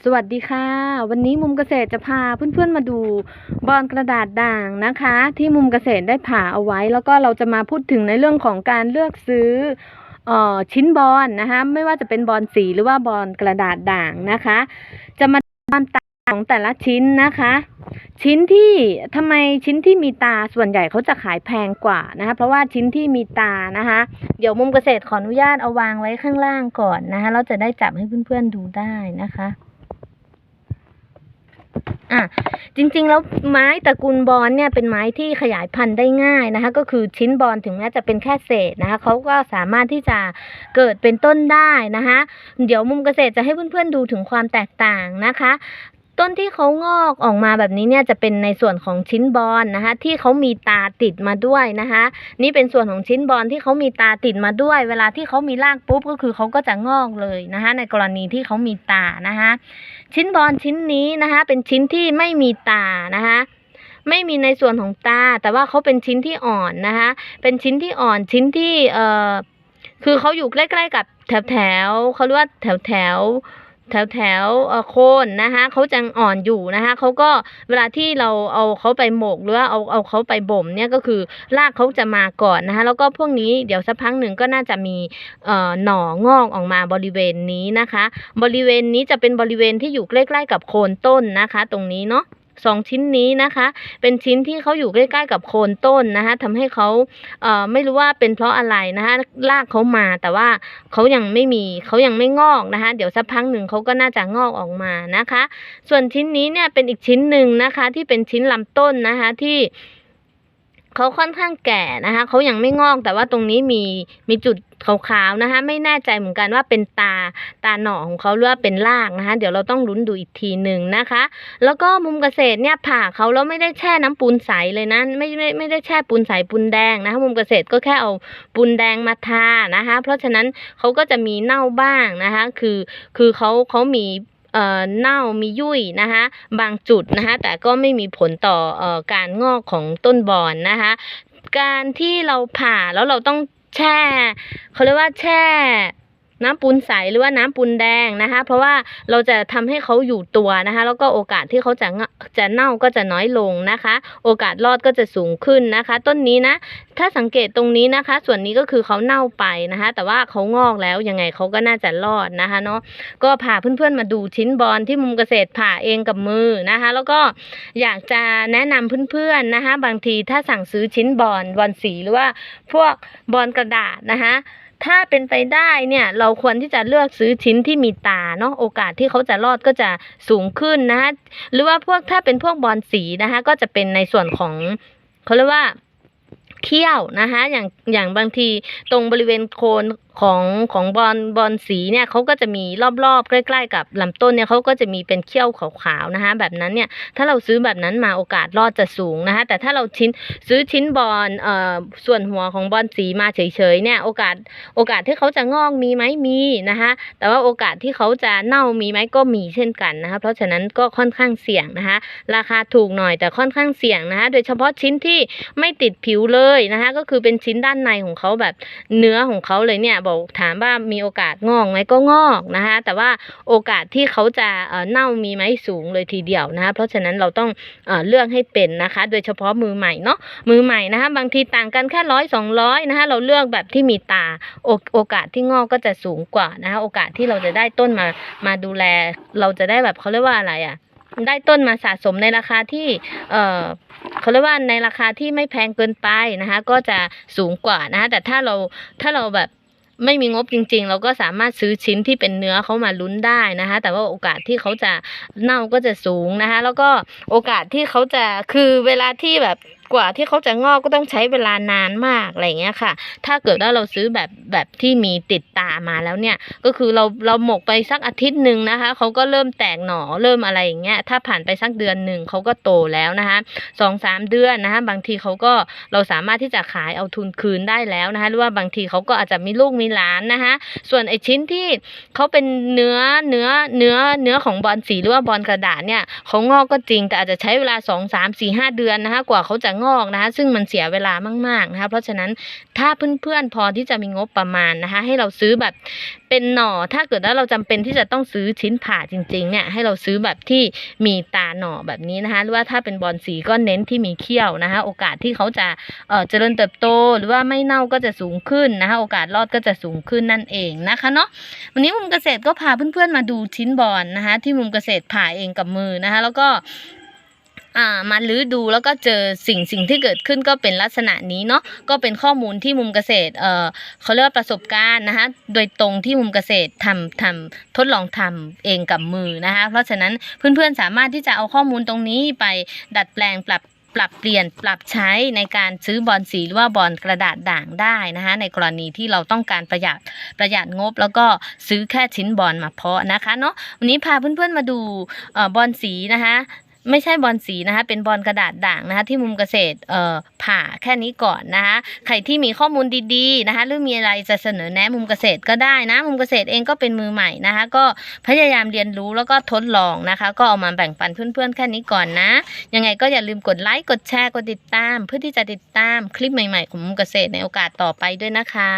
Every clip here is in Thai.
สวัสดีค่ะ วันนี้มุมเกษตรจะพาเพื่อนๆมาดูบอนกระดาษด่างนะคะ ที่มุมเกษตรได้ผ่าเอาไว้ แล้วก็เราจะมาพูดถึงในเรื่องของการเลือกซื้ออ่อชิ้นบอนนะคะ ไม่ว่าจะเป็นบอนสีหรือว่าบอนกระดาษด่างนะคะ จะมาความต่างของแต่ละชิ้นนะคะ ชิ้นที่ทำไมชิ้นที่มีตาส่วนใหญ่เขาจะขายแพงกว่านะคะ เพราะว่าชิ้นที่มีตานะคะ เดี๋ยวมุมเกษตรขออนุญาตเอาวางไว้ข้างล่างก่อนนะคะเราจะได้จับให้เพื่อนๆดูได้นะคะ อะจริงๆ แล้วไม้ตระกูลบอนเนี่ยเป็นไม้ที่ขยายพันธุ์ได้ง่ายนะคะ ก็คือชิ้นบอนถึงแม้จะเป็นแค่เศษนะคะเขาก็สามารถที่จะเกิดเป็นต้นได้นะคะ เดี๋ยวมุมเกษตรจะให้เพื่อนๆดูถึงความแตกต่างนะคะ ต้นที่เขางอกออกมาแบบนี้เนี่ยจะเป็นในส่วนของชิ้นบอนนะคะ ที่เขามีตาติดมาด้วยนะคะ นี่เป็นส่วนของชิ้นบอลที่เขามีตาติดมาด้วย เวลาที่เขามีรากปุ๊บก็คือเขาก็จะงอกเลยนะคะ ในกรณีที่เขามีตานะคะ ชิ้นบอลชิ้นนี้นะคะ เป็นชิ้นที่ไม่มีตานะคะไม่มีในส่วนของตา แต่ว่าเขาเป็นชิ้นที่อ่อนนะคะ เป็นชิ้นที่อ่อนชิ้นที่เอ่อคือเขาอยู่ใกล้ ๆ กับแถวแถวๆเขาเรียกว่าแถวแถว แถวแถวโคนนะคะเขาจังอ่อนอยู่นะคะเขาก็เวลาที่เราเอาเขาไปหมกหรือว่าเอาเอาเขาไปบ่มเนี่ยก็คือรากเขาจะมาก่อนนะคะแล้วก็พวกนี้เดี๋ยวสักพักหนึ่งก็น่าจะมีหน่องอกออกมาบริเวณนี้นะคะ บริเวณนี้จะเป็นบริเวณที่อยู่ใกล้ ๆ กับโคนต้นนะคะ ตรงนี้เนาะ สองชิ้นนี้นะคะ เป็นชิ้นที่เขาอยู่ใกล้ๆกับโคนต้นนะคะทำให้เขาเอ่อไม่รู้ว่าเป็นเพราะอะไรนะคะรากเขามาแต่ว่าเขายังไม่มีเขายังไม่งอกนะคะ เดี๋ยวสักพักหนึ่งเขาก็น่าจะงอกออกมานะคะ ส่วนชิ้นนี้เนี่ยเป็นอีกชิ้นหนึ่งนะคะ ที่เป็นชิ้นลำต้นนะคะที่ เขาค่อนข้างแก่นะคะเขายังไม่งอกแต่ว่าตรงนี้มีมีจุดขาวๆนะคะ ไม่แน่ใจเหมือนกันว่าเป็นตาตาหน่อของเขาหรือว่าเป็นรากนะคะ เดี๋ยวเราต้องลุ้นดูอีกทีหนึ่งนะคะ แล้วก็มุมเกษตรเนี่ยผ่าเขาแล้วไม่ได้แช่น้ำปูนใสเลยนะไม่ไม่ไม่ได้แช่ปูนใสปูนแดงนะคะ มุมเกษตรก็แค่เอาปูนแดงมาทานะคะ เพราะฉะนั้นเขาก็จะมีเน่าบ้างนะคะ คือคือเขาเขามี เน่ามียุ่ยนะคะบางจุดนะคะแต่ก็ไม่มีผลต่ออการงอกของต้นบอนนะคะการที่เราผ่าแล้วเราต้องแช่เขาเรียกว่าแช่ น้ำปูนใสหรือว่าน้ำปูนแดงนะคะ เพราะว่าเราจะทำให้เขาอยู่ตัวนะคะ แล้วก็โอกาสที่เขาจะจะเน่าก็จะน้อยลงนะคะ โอกาสรอดก็จะสูงขึ้นนะคะ ต้นนี้นะ ถ้าสังเกตตรงนี้นะคะ ส่วนนี้ก็คือเขาเน่าไปนะคะ แต่ว่าเขางอกแล้วยังไงเขาก็น่าจะรอดนะคะเนาะก็พาเพื่อนๆมาดูชิ้นบอลที่มุมเกษตรผ่าเองกับมือนะคะ แล้วก็อยากจะแนะนำเพื่อนๆนะคะ บางทีถ้าสั่งซื้อชิ้นบอลบอลสีหรือว่าพวกบอลกระดาษนะคะถ้าเป็นไปได้เนี่ยเราควรที่จะเลือกซื้อชิ้นที่มีตาเนาะโอกาสที่เขาจะรอดก็จะสูงขึ้นนะคะหรือว่าพวกถ้าเป็นพวกบอลสีนะคะก็จะเป็นในส่วนของเขาเรียกว่า เขี้ยวนะคะอย่างอย่างบางทีตรงบริเวณโคนของของบอลบอลสีเนี่ยเขาก็จะมีรอบๆใกล้ๆกับลำต้นเนี่ยเขาก็จะมีเป็นเขี้ยวขาวๆนะคะแบบนั้นเนี่ยถ้าเราซื้อแบบนั้นมาโอกาสรอดจะสูงนะคะแต่ถ้าเราชิ้นซื้อชิ้นบอลเอ่อส่วนหัวของบอลสีมาเฉยๆเนี่ยโอกาสโอกาสที่เขาจะงอกมีไหมมีนะคะแต่ว่าโอกาสที่เขาจะเน่ามีไหมก็มีเช่นกันนะคะเพราะฉะนั้นก็ค่อนข้างเสี่ยงนะคะราคาถูกหน่อยแต่ค่อนข้างเสี่ยงนะคะโดยเฉพาะชิ้นที่ไม่ติดผิวเลยนะคะก็คือเป็นชิ้นด้านในของเขาแบบเนื้อของเขาเลยเนี่ยบอกถามว่ามีโอกาสงอกไหมก็งอกนะคะแต่ว่าโอกาสที่เขาจะเอ่อเน่ามีไหมสูงเลยทีเดียวนะคะเพราะฉะนั้นเราต้องเอ่อเลือกให้เป็นนะคะ โดยเฉพาะมือใหม่เนาะมือใหม่นะคะบางทีต่างกันแค่ร้อยสองร้อยนะคะเราเลือกแบบที่มีตาโอโอกาสที่งอกก็จะสูงกว่านะคะโอกาสที่เราจะได้ต้นมามาดูแล เราจะได้แบบเขาเรียกว่าอะไรอะได้ต้นมาสะสมในราคาที่เอ่อ เขาเรียกว่าในราคาที่ไม่แพงเกินไปนะคะ ก็จะสูงกว่านะคะแต่ถ้าเราถ้าเราแบบไม่มีงบจริง ๆ เราก็สามารถซื้อชิ้นที่เป็นเนื้อเขามาลุ้นได้นะคะ แต่ว่าโอกาสที่เขาจะเน่าก็จะสูงนะคะ แล้วก็โอกาสที่เขาจะคือเวลาที่แบบ กว่าที่เขาจะงอกก็ต้องใช้เวลานานมากอะไรเงี้ยค่ะ ถ้าเกิดว่าเราซื้อแบบแบบที่มีติดตามาแล้วเนี่ย ก็คือเราเราหมกไปสักอาทิตย์หนึ่งนะคะเขาก็เริ่มแตกหน่อเริ่มอะไรอย่างเงี้ย ถ้าผ่านไปสักเดือนหนึ่งเขาก็โตแล้วนะคะสองสามเดือนนะคะบางทีเขาก็เราสามารถที่จะขายเอาทุนคืนได้แล้วนะคะหรือว่าบางทีเขาก็อาจจะมีลูกมีหลานนะคะส่วนไอชิ้นที่เขาเป็นเนื้อเนื้อเนื้อเนื้อของบอลสีหรือว่าบอลกระดาษเนี่ยเขางอกก็จริงแต่อาจจะใช้เวลาสองสามสี่ห้าเดือนนะคะกว่าเขาจะงอกนะคะ ซึ่งมันเสียเวลามากๆนะคะ เพราะฉะนั้นถ้าเพื่อนๆพอที่จะมีงบประมาณนะคะ ให้เราซื้อแบบเป็นหน่อ ถ้าเกิดว่าเราจำเป็นที่จะต้องซื้อชิ้นผ่าจริงๆเนี่ยให้เราซื้อแบบที่มีตาหน่อแบบนี้นะคะ หรือว่าถ้าเป็นบอนสีก็เน้นที่มีเขี้ยวนะคะ โอกาสที่เขาจะเจริญเติบโตหรือว่าไม่เน่าก็จะสูงขึ้นนะคะ โอกาสรอดก็จะสูงขึ้นนั่นเองนะคะเนาะวันนี้มุมเกษตรก็พาเพื่อนๆมาดูชิ้นบอลนะคะ ที่มุมเกษตรผ่าเองกับมือนะคะ แล้วก็ อ่ามาลื้อดูแล้วก็เจอสิ่งสิ่งที่เกิดขึ้นก็เป็นลักษณะนี้เนาะก็เป็นข้อมูลที่มุมเกษตรเอ่อเขาเรียกว่าประสบการณ์นะคะโดยตรงที่มุมเกษตรทำทำทดลองทำเองกับมือนะคะเพราะฉะนั้นเพื่อนๆสามารถที่จะเอาข้อมูลตรงนี้ไปดัดแปลงปรับปรับเปลี่ยนปรับใช้ในการซื้อบอลสีหรือว่าบอลกระดาษด่างได้นะคะในกรณีที่เราต้องการประหยัดประหยัดงบ แล้วก็ซื้อแค่ชิ้นบอลมาเพาะนะคะเนาะวันนี้พาเพื่อนๆมาดูออบอลสีนะคะ ไม่ใช่บอลสีนะคะ เป็นบอลกระดาษด่างนะคะ ที่มุมเกษตรเอ่อผ่าแค่นี้ก่อนนะคะ ใครที่มีข้อมูลดีๆนะคะ หรือมีอะไรจะเสนอแนะมุมเกษตรก็ได้นะ มุมเกษตรเองก็เป็นมือใหม่นะคะ ก็พยายามเรียนรู้แล้วก็ทดลองนะคะ ก็เอามาแบ่งปันเพื่อนๆแค่นี้ก่อนนะ ยังไงก็อย่าลืมกดไลค์กดแชร์กดติดตาม เพื่อที่จะติดตามคลิปใหม่ๆของมุมเกษตรในโอกาสต่อไปด้วยนะคะ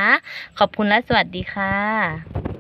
ขอบคุณและสวัสดีค่ะ